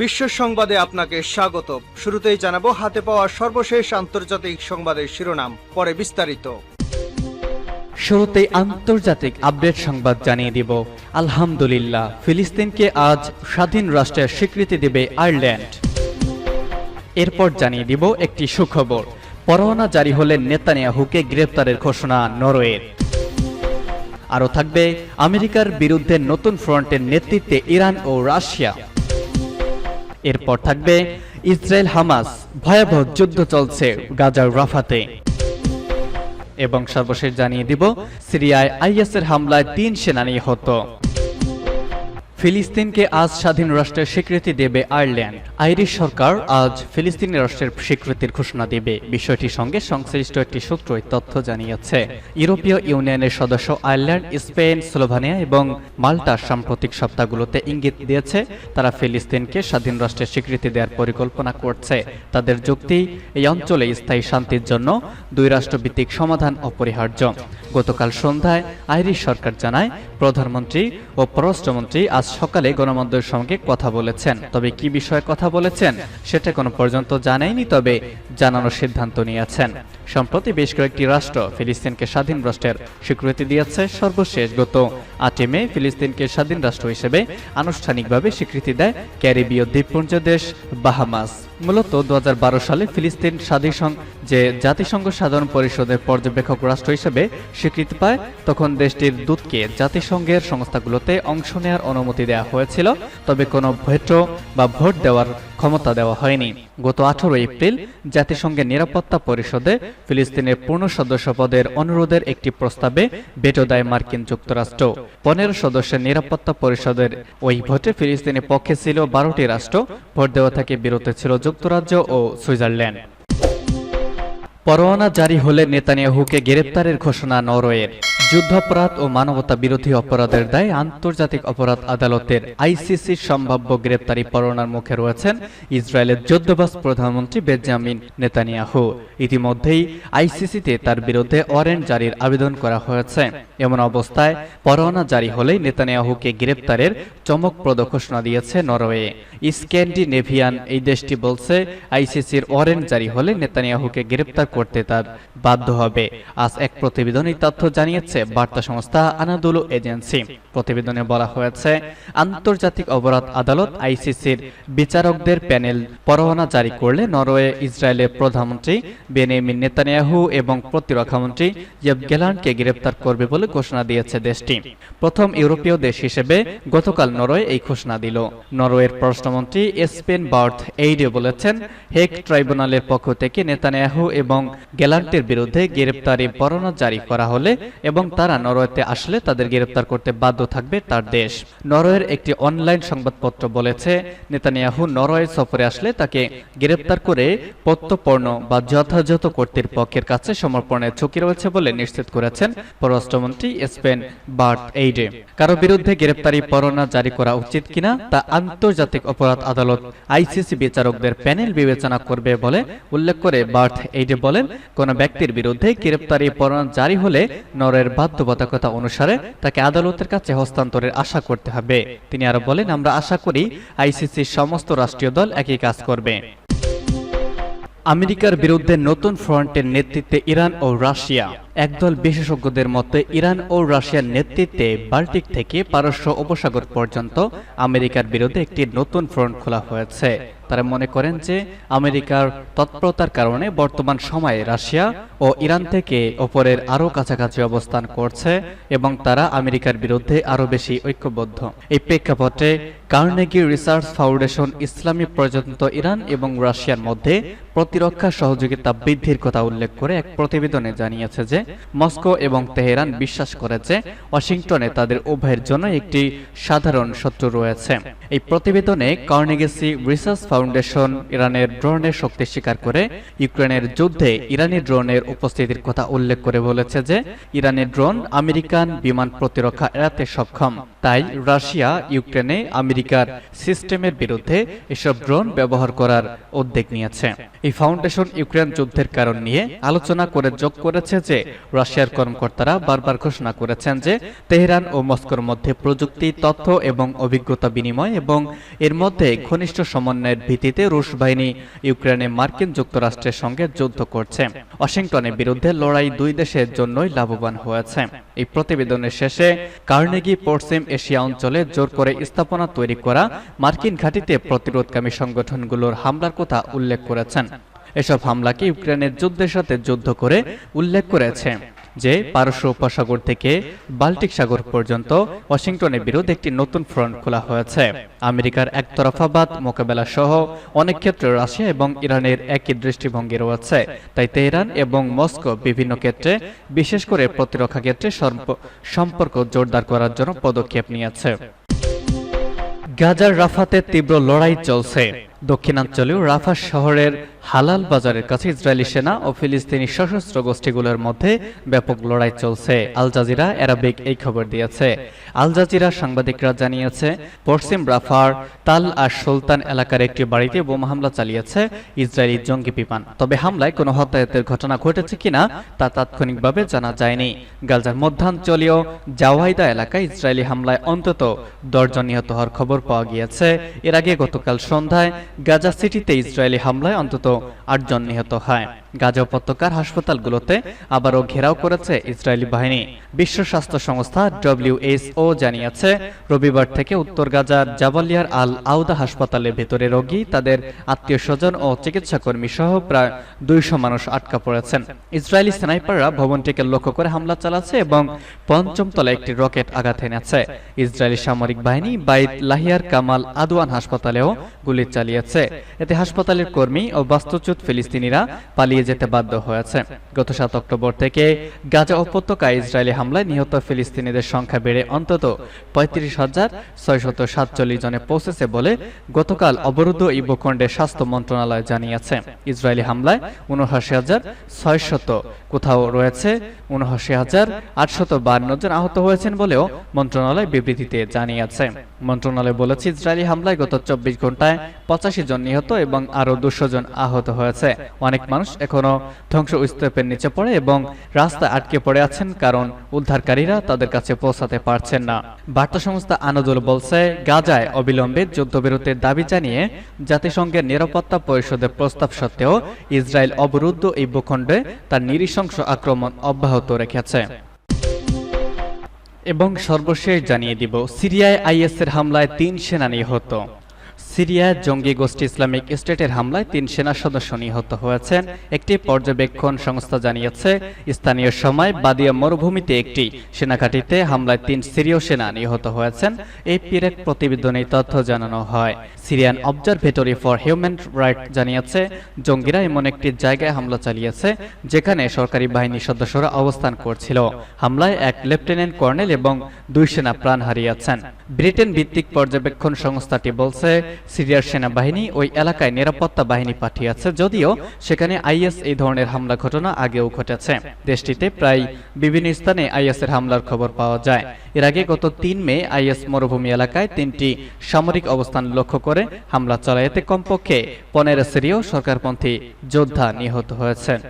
বিশ্ব সংবাদে আপনাকে স্বাগত। শুরুতেই জানাব, হাতে পাওয়া সর্বশেষ আন্তর্জাতিক সংবাদের শিরোনাম, পরে বিস্তারিত। শুরুতেই আন্তর্জাতিক আপডেট সংবাদ জানিয়ে দিব। আলহামদুলিল্লাহ, ফিলিস্তিনকে আজ স্বাধীন রাষ্ট্রের স্বীকৃতি দেবে আয়ারল্যান্ড। এরপর জানিয়ে দিব একটি সুখবর। পরোয়ানা জারি হলে নেতানিয়াহুকে গ্রেপ্তারের ঘোষণা নরওয়ের। আরও থাকবে, আমেরিকার বিরুদ্ধে নতুন ফ্রন্টের নেতৃত্বে ইরান ও রাশিয়া। এরপর থাকবে ইসরায়েল হামাস। ভয়াবহ যুদ্ধ চলছে গাজার রাফাতে। এবং সর্বশেষ জানিয়ে দিব, সিরিয়ায় আইএসের হামলায় তিন সেনা নিহত ফিলিস্তিনকে আজ স্বাধীন রাষ্ট্রের স্বীকৃতি দেবে আয়ারল্যান্ড। আইরিশ সরকার আজ ফিলিস্তিনি রাষ্ট্রের স্বীকৃতির ঘোষণা দেবে। বিষয়টির সঙ্গে সংশ্লিষ্ট একটি সূত্র তথ্য জানিয়েছে। ইউরোপীয় ইউনিয়নের সদস্য আয়ারল্যান্ড, স্পেন, স্লোভানিয়া এবং মাল্টা সাম্প্রতিক সপ্তাহগুলোতে ইঙ্গিত দিয়েছে, তারা ফিলিস্তিনকে স্বাধীন রাষ্ট্রের স্বীকৃতি দেওয়ার পরিকল্পনা করছে। তাদের যুক্তি, এই অঞ্চলে স্থায়ী শান্তির জন্য দুই রাষ্ট্রভিত্তিক সমাধান অপরিহার্য। গতকাল সন্ধ্যায় আইরিশ সরকার জানায়, প্রধানমন্ত্রী ও পররাষ্ট্রমন্ত্রী আজ সকালে গণমাধ্যমের সঙ্গে কথা বলেছেন। তবে কি বিষয়ে কথা বলেছেন, সেটা কোনো পর্যন্ত জানায়নি, তবে জানানোর সিদ্ধান্ত নিয়েছেন। সম্প্রতি বেশ কয়েকটি রাষ্ট্র ফিলিস্তিনকে স্বাধীন রাষ্ট্রের স্বীকৃতি দিয়েছে, সর্বশেষ গত আটে মে ফিলিস্তিনকে স্বাধীন রাষ্ট্র হিসেবে আনুষ্ঠানিকভাবে স্বীকৃতি দেয় ক্যারিবীয় দ্বীপপুঞ্জ দেশ, বাহামাস। মূলত দু হাজার বারো সালে ফিলিস্তিন স্বাধীন যে জাতিসংঘ সাধারণ পরিষদের পর্যবেক্ষক রাষ্ট্র হিসেবে স্বীকৃতি পায়, তখন দেশটির দূতকে জাতিসংঘের সংস্থাগুলোতে অংশ নেওয়ার অনুমতি দেওয়া হয়েছিল, তবে কোনো ভেটো বা ভোট দেওয়ার ক্ষমতা দেওয়া হয়নি। গত আঠারো এপ্রিল জাতিসংঘের নিরাপত্তা পরিষদে ফিলিস্তিনের পূর্ণ সদস্য পদের অনুরোধের একটি প্রস্তাবে ভেটো দেয় মার্কিন যুক্তরাষ্ট্র। পনেরো সদস্যের নিরাপত্তা পরিষদের ওই ভোটে ফিলিস্তিনের পক্ষে ছিল বারোটি রাষ্ট্র ভোট দেওয়া থেকে বিরত ছিল যুক্তরাজ্য ও সুইজারল্যান্ড। পরোয়ানা জারি হলে নেতানিয়াহুকে গ্রেপ্তারের ঘোষণা নরওয়ের। যুদ্ধাপরাধ ও মানবতা বিরোধী অপরাধের দায়ে আন্তর্জাতিক অপরাধ আদালতের আইসিসির সম্ভাব্য গ্রেপ্তারি পরোয়ানার মুখে রয়েছেন ইসরায়েলের যুদ্ধবাস প্রধানমন্ত্রী বেঞ্জামিন নেতানিয়াহু। ইতিমধ্যেই আইসিসিতে তার বিরুদ্ধে ওয়ারেন্ট জারির আবেদন করা হয়েছে। এমন অবস্থায় পরোয়ানা জারি হলেই নেতানিয়াহুকে গ্রেপ্তারের চমকপ্রদ ঘোষণা দিয়েছে নরওয়ে। স্ক্যান্ডিনেভিয়ান এই দেশটি বলছে, আইসিসির ওয়ারেন্ট জারি হলে নেতানিয়াহুকে গ্রেপ্তার করতে তার বাধ্য হবে। আজ এক প্রতিবেদন এই তথ্য জানিয়েছে বার্তা সংস্থা আনাদুলু এজেন্সি। প্রতিবেদনে বলা হয়েছে, আন্তর্জাতিক অপরাধ আদালত আইসিসির বিচারকদের প্যানেল পরোয়ানা জারি করলে নরওয়ে ইসরায়েলের প্রধানমন্ত্রী বেনেমিন নেতানিয়াহু এবং প্রতিরক্ষামন্ত্রী ইয়েব গেলানকে গ্রেপ্তার করবে বলে ঘোষণা দিয়েছে দেশটি। প্রথম ইউরোপীয় দেশ হিসেবে গতকাল নরওয়ে এই ঘোষণা দিল। নরওয়ের পররাষ্ট্রমন্ত্রী স্পেন বার্থ এইডে বলেছেন হেক ট্রাইব্যুনালের পক্ষ থেকে নেতানিয়াহু এবং গেলান্টের বিরুদ্ধে গ্রেপ্তারি পরোয়ানা জারি করা হলে এবং তারা নরওয়েতে আসলে তাদের গ্রেপ্তার করতে বাধ্য থাকবে তার দেশ। নরওয়ের একটি অনলাইন সংবাদপত্র বলেছে, নেতানিয়াহু নরওয়ে সফরে আসলে তাকে গ্রেপ্তার করে প্রত্যপর্ণ বা যথাযথ কর্তৃপক্ষের কাছে সমর্পণের ঝুঁকি রয়েছে বলে নিশ্চিত করেছেন পররাষ্ট্রমন্ত্রী স্পেন বার্ট এইডে। কারও বিরুদ্ধে গ্রেপ্তারি পরোয়ানা জারি করা উচিত কিনা তা আন্তর্জাতিক অপরাধ আদালত আইসিসি বিচারকদের প্যানেল বিবেচনা করবে বলে উল্লেখ করে বার্ট এইডে বলেন, কোন ব্যক্তির বিরুদ্ধে গ্রেপ্তারি পরোয়ানা জারি হলে নরের বাধ্যবাধকতা অনুসারে তাকে আদালতের কাছে হস্তান্তরের আশা করতে হবে। তিনি আরও বলেন, আমরা আশা করি আইসিসির সমস্ত রাষ্ট্রীয় দল একই কাজ করবে। আমেরিকার বিরুদ্ধে নতুন ফ্রন্টের নেতৃত্বে ইরান ও রাশিয়া একদল বিশেষজ্ঞদের মতে, ইরান ও রাশিয়ার নেতৃত্বে বাল্টিক থেকে পারস্য উপসাগর পর্যন্ত আমেরিকার বিরুদ্ধে একটি নতুন ফ্রন্ট খোলা হয়েছে। তারা মনে করেন যে, আমেরিকার তৎপরতার কারণে বর্তমান সময়ে রাশিয়া ও ইরান থেকে ওপরের আরও কাছাকাছি অবস্থান করছে এবং তারা আমেরিকার বিরুদ্ধে আরও বেশি ঐক্যবদ্ধ। এই প্রেক্ষাপটে কার্নেগি রিসার্চ ফাউন্ডেশন ইসলামী প্রজাতন্ত্র ইরান এবং রাশিয়ার মধ্যে প্রতিরক্ষা সহযোগিতা বৃদ্ধির কথা উল্লেখ করে এক প্রতিবেদনে জানিয়েছে যে মস্কো এবং তেহরান বিশ্বাস করে যে ওয়াশিংটনে তাদের উভয়ের জন্য একটি সাধারণ শত্রু রয়েছে। এই প্রতিবেদনে কার্নেগেসি রিসার্চ ফাউন্ডেশন ইরানের ড্রোনের শক্তি স্বীকার করে, ইউক্রেনের যুদ্ধে ইরানি ড্রোনের উপস্থিতির কথা উল্লেখ করে বলেছে যে ইরানের ড্রোন আমেরিকান বিমান প্রতিরক্ষা এড়াতে সক্ষম। তাই রাশিয়া ইউক্রেনে আমেরিকার সিস্টেমের বিরুদ্ধে এসব ড্রোন ব্যবহার করার উদ্যোগ নিয়েছে। এই ফাউন্ডেশন ইউক্রেন যুদ্ধের কারণ নিয়ে আলোচনা করে যোগ করেছে যে রাশিয়ার কর্মকর্তারা বারবার ঘোষণা করেছেন যে তেহরান ও মস্কোর মধ্যে প্রযুক্তি, তথ্য এবং অভিজ্ঞতা বিনিময় এবং এর মধ্যে ঘনিষ্ঠ সমন্বয়ের ভিত্তিতে রুশ বাহিনী ইউক্রেনে মার্কিন যুক্তরাষ্ট্রের সঙ্গে যুদ্ধ করছে। ওয়াশিংটনের বিরুদ্ধে লড়াই দুই দেশের জন্যই লাভবান হয়েছে। এই প্রতিবেদনের শেষে কার্নেগি পশ্চিম এশিয়া অঞ্চলে জোর করে স্থাপনা তৈরি করা মার্কিন ঘাঁটিতে প্রতিরোধকামী সংগঠনগুলোর হামলার কথা উল্লেখ করেছেন। এসব হামলাকে ইউক্রেনের যুদ্ধের সাথে যুদ্ধ করে উল্লেখ করেছে যে পারস্য উপসাগর থেকে বাল্টিক সাগর পর্যন্ত ওয়াশিংটনের বিরুদ্ধে একটি নতুন ফ্রন্ট খোলা হয়েছে। আমেরিকার একতরফাবাদ মোকাবেলা সহ অনেক ক্ষেত্রে রাশিয়া এবং ইরানের একই দৃষ্টিভঙ্গি রয়েছে। তাই তেহরান এবং মস্কো বিভিন্ন ক্ষেত্রে, বিশেষ করে প্রতিরক্ষা ক্ষেত্রে সম্প- সম্পর্ক জোরদার করার জন্য পদক্ষেপ নিয়েছে। গাজার রাফাতে তীব্র লড়াই চলছে। দক্ষিণাঞ্চলীয় রাফা শহরের হালাল বাজারের কাছে ইসরায়েলি সেনা ও ফিলিস্তিনি সশস্ত্র গোষ্ঠীগুলোর মধ্যে ব্যাপক লড়াই চলছে। আল জাজিরা অ্যারাবিক এই খবর দিয়েছে। আল জাজিরা সাংবাদিকরা জানিয়েছে, পশ্চিম রাফার তাল আর সুলতান এলাকার একটি বাড়িতে বোমা হামলা চালিয়েছে ইসরায়েলি জঙ্গি বিমান। তবে হামলায় কোনো হতাহতের ঘটনা ঘটেছে কিনা তা তাৎক্ষণিকভাবে জানা যায়নি। গাজার মধ্যাঞ্চলীয় জাওয়াইদা এলাকায় ইসরায়েলি হামলায় অন্তত দশজন নিহত হওয়ার খবর পাওয়া গিয়েছে। এর আগে গতকাল সন্ধ্যায় গাজা সিটিতে ইসরায়েলি হামলায় অন্তত আটজন নিহত হয়। গাজা উপত্যকার হাসপাতালগুলোতে আবারও ঘেরাও করেছে ইসরায়েলি বাহিনী। বিশ্ব স্বাস্থ্য সংস্থা ডব্লিউএসও জানিয়েছে, রবিবার থেকে উত্তর গাজার জাবালিয়ার আল আউদা হাসপাতালের ভেতরে রোগী, তাদের আত্মীয় স্বজন ও চিকিৎসা কর্মী সহ প্রায় দুইশো মানুষ আটকা পড়েছেন। ইসরায়েলি স্নাইপাররা ভবনটিকে লক্ষ্য করে হামলা চালাচ্ছে এবং পঞ্চম তলায় একটি রকেট আঘাত এনেছে। ইসরায়েলি সামরিক বাহিনী বাইত লাহিয়ার কামাল আদওয়ান হাসপাতালেও গুলি চালিয়েছে। এতে হাসপাতালের কর্মী ও বাস্তুচ্যুত ফিলিস্তিনিরা পালিয়ে যেতে বাধ্য হয়েছে। গত সাত অক্টোবর থেকে গাজা উপত্যকায় ইসরায়েলি হামলায় নিহত ফিলিস্তিনিদের সংখ্যা বেড়ে অন্তত পঁয়ত্রিশ হাজার ছয়শত সাতচল্লিশ জনে পৌঁছেছে বলে গতকাল অবরুদ্ধ এই ভূখণ্ডের স্বাস্থ্য মন্ত্রণালয় জানিয়েছে। ইসরায়েলি হামলায় উনআশি হাজার ছয়শত কোথাও রয়েছে উনআশি হাজার আটশত বান্ন জন আহত হয়েছেন বলেও মন্ত্রণালয় বিবৃতিতে জানিয়েছে। মন্ত্রণালয় বলেছে, ইসরায়েলি হামলায় গত চব্বিশ ঘন্টায় পঁচাশি জন নিহত এবং আরও দুশো জন আহত হয়েছে। অনেক মানুষ এখনও ধ্বংস স্তূপের নিচে পড়ে এবং রাস্তায় আটকে পড়ে আছেন কারণ উদ্ধারকারীরা তাদের কাছে পৌঁছাতে পারছেন না। বার্তা সংস্থা আনদুল বলছে, গাজায় অবিলম্বে যুদ্ধবিরতির দাবি জানিয়ে জাতিসংঘের নিরাপত্তা পরিষদের প্রস্তাব সত্ত্বেও ইসরায়েল অবরুদ্ধ এই ভূখণ্ডে তার নিরিশংস আক্রমণ অব্যাহত রেখেছে। এবং সর্বশেষ জানিয়ে দিব, সিরিয়ায় আইএসের হামলায় তিন সেনা নিহত সিরিয়ায় জঙ্গি গোষ্ঠী ইসলামিক স্টেটের হামলায় তিন সেনা সদস্য নিহত হয়েছেন। একটি পর্যবেক্ষণ সংস্থা জানিয়েছে, স্থানীয় সময় বাদিয়া মরুভূমিতে একটি সেনাঘাটিতে হামলায় তিন সিরীয় সেনা নিহত হয়েছেন। এই পিরেক প্রতিবেদনে তথ্য জানানো হয়। Syrian observatory for human right জানিয়েছে, জঙ্গিরা এমন একটি জায়গায় হামলা চালিয়েছে, যেখানে সরকারি বাহিনীর সদস্যরা অবস্থান করছিল। হামলায় এক লেফটেন্যান্ট কর্নেল এবং দুই সেনা প্রাণ হারিয়েছেন। ব্রিটেন ভিত্তিক পর্যবেক্ষণ সংস্থাটি বলছে সিরিয়ার সেনাবাহিনী ওই এলাকায় নিরাপত্তা বাহিনী পাঠিয়েছে যদিও সেখানে আইএস এই ধরনের হামলা ঘটনা আগেও ঘটেছে। দেশটিতে প্রায় বিভিন্ন স্থানে আইএসের হামলার খবর পাওয়া যায়। এর আগে গত তিন মে আইএস মরুভূমি এলাকায় তিনটি সামরিক অবস্থান লক্ষ্য করে হামলা চালায় এতে কমপক্ষে পনেরো সিরীয় সরকারপন্থী যোদ্ধা নিহত হয়েছেন